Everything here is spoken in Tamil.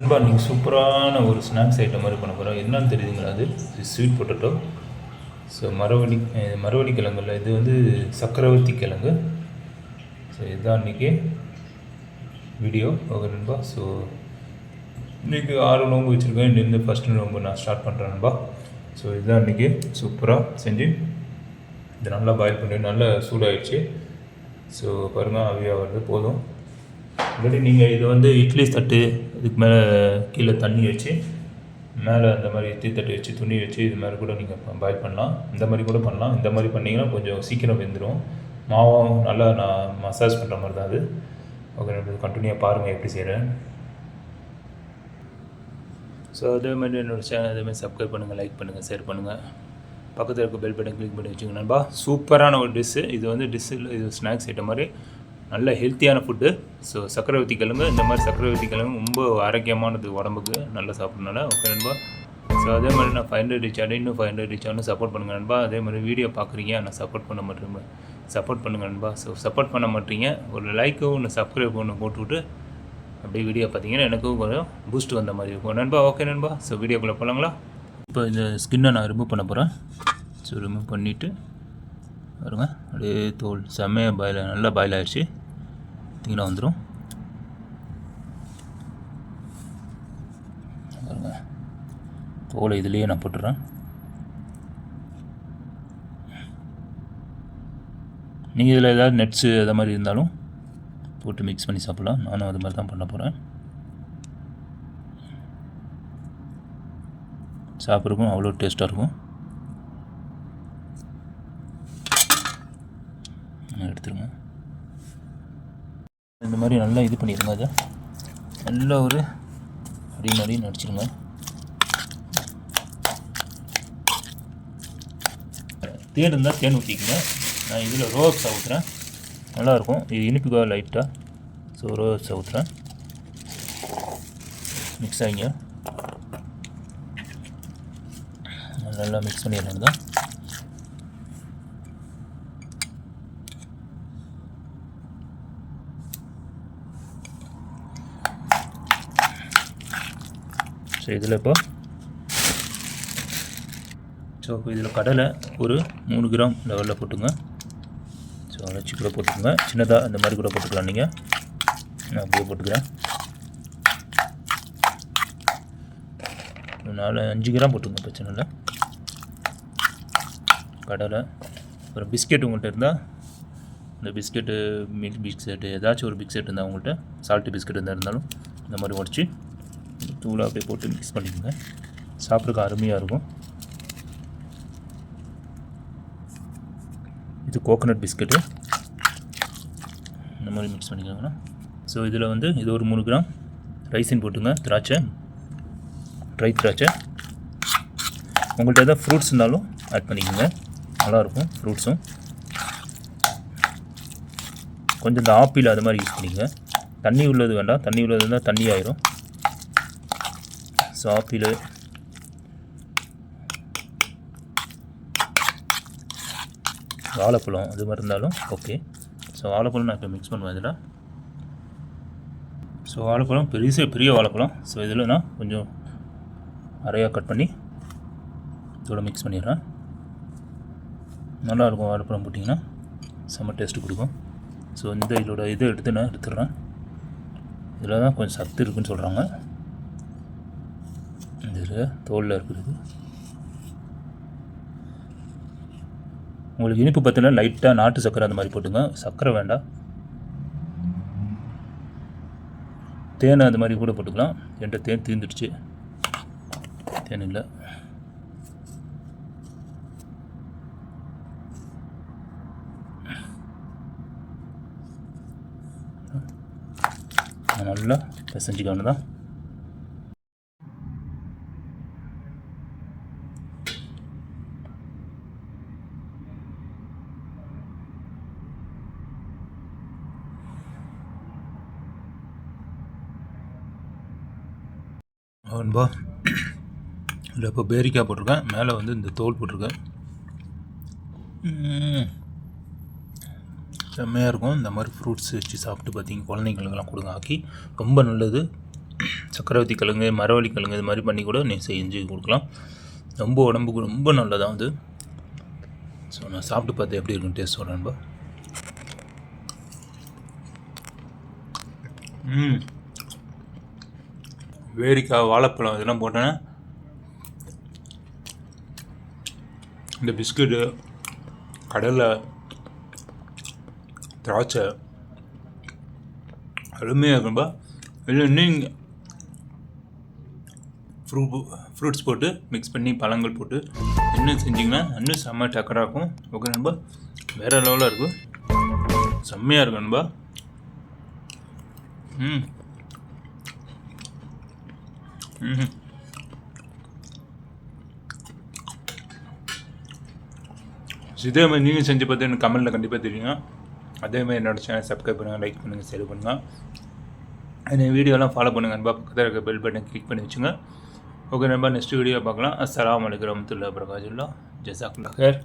நண்பா நீங்கள் சூப்பரான ஒரு ஸ்நாக்ஸ் ஐட்டம் மாதிரி பண்ண போகிறோம் என்னன்னு தெரியுதுங்களா அது? ஸ்வீட் பொட்டேட்டோ ஸோ மரவள்ளி அஹ் மரவள்ளி கிழங்குல இது வந்து சக்கரவர்த்தி கிழங்கு. ஸோ இதுதான் இன்றைக்கி வீடியோ ஓகே நண்பா. ஸோ இன்றைக்கி ஆறு நோம்பு வச்சுருக்கேன். இன்னிருந்து ஃபஸ்ட்டு நோம்பு நான் ஸ்டார்ட் பண்ணுறேன் நண்பா. ஸோ இதுதான் இன்றைக்கி சூப்பராக செஞ்சு இது நல்லா பாயில் பண்ணி நல்லா சூடாயிடுச்சு. ஸோ பாருங்கள் அவியாக வருது போதும். இல்லாட்டி நீங்கள் இது வந்து இட்லி தட்டு இதுக்கு மேலே கீழே தண்ணி வச்சு மேலே அந்த மாதிரி இட்லி தட்டு வச்சு துணி வச்சு இது மாதிரி கூட நீங்கள் பாயில் பண்ணலாம். இந்த மாதிரி கூட பண்ணலாம். இந்த மாதிரி பண்ணிங்கன்னா கொஞ்சம் சீக்கிரம் வெந்துடும் மாவும் நல்லா நான் மசாஜ் பண்ணுற மாதிரி தான் அது. ஓகே கண்டினியூவாக பாருங்கள் எப்படி செய்கிறேன் ஸோ அதே மாதிரி என்னோடய சேனல் அதே மாதிரி சப்ஸ்கிரைப் பண்ணுங்கள் லைக் பண்ணுங்கள் ஷேர் பண்ணுங்கள் பக்கத்தில் இருக்க பெல் பட்டன் கிளிக் பண்ணி வச்சுக்கோங்க நண்பா. சூப்பரான ஒரு டிஷ்ஷு இது வந்து டிஷ்ஷில் இது ஸ்நாக்ஸ் ஐட்டம் மாதிரி நல்ல ஹெல்த்தியான ஃபுட்டு ஸோ சக்கரவர்த்தி கிழங்கு இந்த மாதிரி சக்கரவர்த்தி கிழங்கு ரொம்ப ஆரோக்கியமானது உடம்புக்கு நல்லா சாப்பிட்றதுனால ஓகே நண்பா? ஸோ அதே மாதிரி நான் ஃபைவ் ஹண்ட்ரட் ரீச் இன்னும் ஃபைவ் ஹண்ட்ரட் ரீச் ஆனால் சப்போர்ட் பண்ணுங்கள் நண்பா. அதே மாதிரி வீடியோ பார்க்குறீங்க நான் சப்போர்ட் பண்ண மாட்டேன் சப்போர்ட் பண்ணுங்கள் நண்பா. ஸோ சப்போர்ட் பண்ண மாட்டீங்க. ஒரு லைக்கு ஒன்று சப்ஸ்கிரைப் ஒன்று போட்டுவிட்டு அப்படியே வீடியோ பார்த்தீங்கன்னா எனக்கும் கொஞ்சம் பூஸ்ட் வந்த மாதிரி இருக்கும். நண்பா ஓகே நண்பா? ஸோ வீடியோக்குள்ளே போகலாங்களா இப்போ இந்த ஸ்கின்னை நான் ரிமூவ் பண்ண போகிறேன் ஸோ ரிமூவ் பண்ணிவிட்டு பாருங்க. அப்படியே தோல் செம்மையாக பாயில் நல்லா பாயில் ஆகிடுச்சு பார்த்தீங்கன்னா வந்துடும். தோலை இதுலேயே நான் போட்டுறேன் நீங்கள் இதில் ஏதாவது நெட்ஸு அதை மாதிரி இருந்தாலும் போட்டு மிக்ஸ் பண்ணி சாப்பிட்லாம். நானும் அது மாதிரி தான் பண்ண போகிறேன் சாப்பிட்றக்கும் அவ்வளோ டேஸ்ட்டாக இருக்கும். எடுத்துருங்க இந்த மாதிரி நல்லா இது பண்ணிடுங்க அதை. நல்ல ஒரு அப்படி மாதிரி நடிச்சிருங்க தேன் இருந்தால் தேன் ஊற்றிக்கங்க நான் இதில் ரோப்ஸ் ஊற்றுறேன் நல்லாயிருக்கும். இது இனிப்புக்காக லைட்டாக ஸோ ரோப்ஸ் ஊற்றுறேன் மிக்ஸ் ஆகிங்க நல்லா மிக்ஸ் பண்ணிடுறேன் தான் ஸோ இதில் இப்போ. ஸோ இதில் கடலை ஒரு மூணு கிராம் லெவலில் போட்டுங்க. ஸோ அரைச்சி கூட போட்டுக்கோங்க. சின்னதாக இந்த மாதிரி கூட போட்டுக்கலாம் நீங்கள் நான் அப்படியே போட்டுக்கிறேன். ஒரு நாலு அஞ்சு கிராம் போட்டுங்க பிரச்சனை இல்லை. கடலை. அப்புறம் பிஸ்கெட் உங்கள்கிட்ட இருந்தால் இந்த பிஸ்கெட்டு மில்க் பிஸ்கெட்டு ஏதாச்சும் ஒரு பிஸ்கெட் இருந்தால் உங்கள்கிட்ட சால்ட்டு பிஸ்கெட் இருந்தால் இருந்தாலும் இந்த மாதிரி உடச்சி தூளை அப்படியே போட்டு மிக்ஸ் பண்ணிக்கோங்க. சாப்பிட்றதுக்கு அருமையாக இருக்கும். இது கோகோனட் பிஸ்கெட்டு இந்த மாதிரி மிக்ஸ் பண்ணிக்கோங்கண்ணா ஸோ இதில் வந்து இது ஒரு மூணு கிராம் ரைஸின் போட்டுங்க. திராட்சை. ட்ரை திராட்சை. உங்கள்கிட்ட எதாவது ஃப்ரூட்ஸ் இருந்தாலும் ஆட் பண்ணிக்கோங்க. நல்லாயிருக்கும் ஃப்ரூட்ஸும் கொஞ்சம் இந்த ஆப்பிள் அது மாதிரி யூஸ் பண்ணிக்கோங்க. தண்ணி உள்ளது வேண்டாம். தண்ணி உள்ளது இருந்தால் தண்ணி ஆயிரும். ஸோ ஆப்பிள் வாழைப்பழம் அது மாதிரி இருந்தாலும் ஓகே ஸோ வாழைப்பழம் நான் இப்போ மிக்ஸ் பண்ணுவேன் இதில். ஸோ வாழைப்பழம் பெரிய பெரிய வாழைப்பழம். ஸோ இதில் நான் கொஞ்சம் அரையாக கட் பண்ணி இதோட மிக்ஸ் பண்ணிடுறேன். நல்லாயிருக்கும் வாழைப்பழம் போட்டிங்கன்னா. செம்ம டேஸ்ட்டு கொடுக்கும். ஸோ இந்த இதோட இதை எடுத்து நான் எடுத்துடுறேன். இதில் தான் கொஞ்சம் சத்து இருக்குன்னு சொல்கிறாங்க இதில் தோலில் இருக்கிறது உங்களுக்கு இனிப்பு பார்த்தீங்கன்னா லைட்டாக நாட்டு சர்க்கரை அந்த மாதிரி போட்டுங்க. சர்க்கரை வேண்டாம். தேனை அந்த மாதிரி கூட போட்டுக்கலாம். என்கிட்ட தேன் தீர்ந்துடுச்சு தேன் இல்லை. நல்லா பிசைஞ்சிக்கணும் தான். அவன்பா இல்லை இப்போ பேரிக்காய் போட்டிருக்கேன். மேலே வந்து இந்த தோல் போட்டிருக்கேன். செம்மையாக இருக்கும். இந்த மாதிரி ஃப்ரூட்ஸ் வச்சு சாப்பிட்டு பார்த்தீங்க குழந்தைங்களுக்கெல்லாம் கொடுங்க. ஆக்கி ரொம்ப நல்லது. சக்கரவர்த்தி கிழங்கு மரவள்ளி கிழங்கு இது மாதிரி பண்ணி கூட நீ செஞ்சு கொடுக்கலாம். ரொம்ப உடம்புக்கு ரொம்ப நல்லதாக வந்து. ஸோ நான் சாப்பிட்டு பார்த்து எப்படி இருக்கும் டேஸ்ட் சொல்கிறேன்பா ம் வேரிக்காய் வாழைப்பழம் இதெல்லாம் போட்டேன்னா இந்த பிஸ்கட்டு கடலை திராட்சை அருமையாக இருக்கும்பா இல்லை இன்னும் ஃப்ரூட் ஃப்ரூட்ஸ் போட்டு மிக்ஸ் பண்ணி பழங்கள் போட்டு இன்னும் செஞ்சிங்கன்னா இன்னும் செம்ம டக்கராக இருக்கும். ஓகே நண்பா? வேறு லெவலாக இருக்கும். செம்மையாக இருக்கும் நண்பா. ம். இதே மாதிரி நீங்கள் செஞ்சு பார்த்து எனக்கு கமெண்ட்டில் கண்டிப்பாக தெரியுங்க. அதே மாதிரி என்னோட சேனல் சப்ஸ்கிரைப் பண்ணுங்கள் லைக் பண்ணுங்கள் ஷேர் பண்ணுங்கள் என்ன வீடியோலாம் ஃபாலோ பண்ணுங்கள் அன்பா பக்கத்தில் இருக்க பெல் பட்டன் கிளிக் பண்ணி வச்சுங்க. ஓகே நண்பா நெக்ஸ்ட் வீடியோ பார்க்கலாம். அஸ்லாம் அலைக்கும் ரமத்துல்லா பிரகாஜுல்லா ஜஸாக்குல்லாஹ் ஹேர்